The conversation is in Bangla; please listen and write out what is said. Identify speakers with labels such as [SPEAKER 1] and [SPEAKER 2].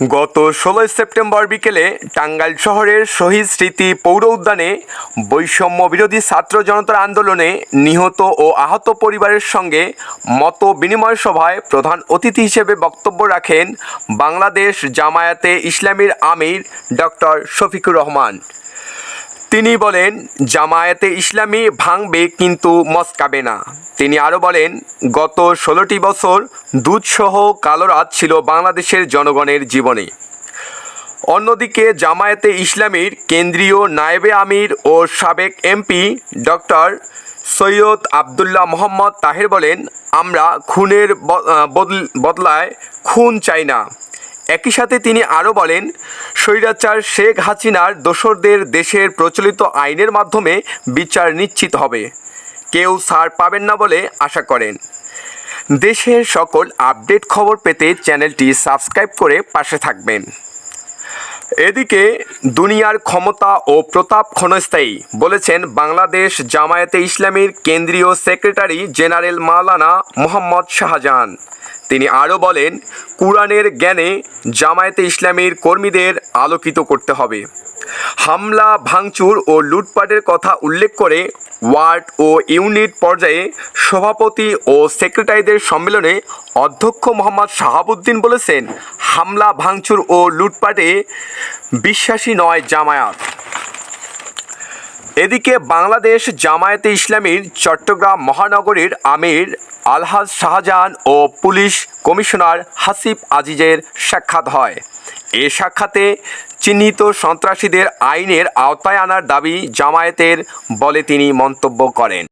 [SPEAKER 1] গত ষোলোই সেপ্টেম্বর বিকেলে টাঙ্গাইল শহরের শহীদ স্মৃতি পৌর উদ্যানে বৈষম্য বিরোধী ছাত্র জনতার আন্দোলনে নিহত ও আহত পরিবারের সঙ্গে মত বিনিময় সভায় প্রধান অতিথি হিসেবে বক্তব্য রাখেন বাংলাদেশ জামায়াতে ইসলামীর আমির ডক্টর শফিকুর রহমান। তিনি বলেন, জামায়াতে ইসলামী ভাঙবে কিন্তু মস্কাবে না। তিনি আরও বলেন, গত ষোলোটি বছর দুধসহ কালো রাত ছিল বাংলাদেশের জনগণের জীবনে। অন্যদিকে জামায়াতে ইসলামীর কেন্দ্রীয় নায়েবে আমির ও সাবেক এমপি ডক্টর সৈয়দ আবদুল্লাহ মোহাম্মদ তাহের বলেন, আমরা খুনের বদলায় খুন চাই না। একই সাথে তিনি আরও বলেন স্বৈরাচার শেখ হাসিনার দোসরদের দেশের প্রচলিত আইনের মাধ্যমে বিচার নিশ্চিত হবে। কেউ ছাড় পাবেন না বলে আশা করেন। দেশের সকল আপডেট খবর পেতে চ্যানেলটি সাবস্ক্রাইব করে পাশে থাকবেন। এদিকে দুনিয়ার ক্ষমতা ও প্রতাপ ক্ষণস্থায়ী বলেছেন বাংলাদেশ জামায়াতে ইসলামীর কেন্দ্রীয় সেক্রেটারি জেনারেল মাওলানা মোহাম্মদ শাহজাহান। তিনি আরও বলেন, কুরআনের জ্ঞানে জামায়াতে ইসলামীর কর্মীদের আলোকিত করতে হবে। হামলা, ভাঙচুর ও লুটপাটের কথা উল্লেখ করে ওয়ার্ড ও ইউনিট পর্যায়ে সভাপতি ও সেক্রেটারিদের সম্মেলনে অধ্যক্ষ মোহাম্মদ শাহাবুদ্দিন বলেছেন, হামলা, ভাঙচুর ও লুটপাটে বিশ্বাসী নয় জামায়াত। এদিকে বাংলাদেশ জামায়াতে ইসলামীর চট্টগ্রাম মহানগরীর আমির আলহাজ শাহজাহান ও পুলিশ কমিশনার হাসিফ আজিজের সাক্ষাৎ হয়। এ সাক্ষাতে চিহ্নিত সন্ত্রাসীদের আইনের আওতায় আনার দাবি জামায়াতের বলে তিনি মন্তব্য করেন।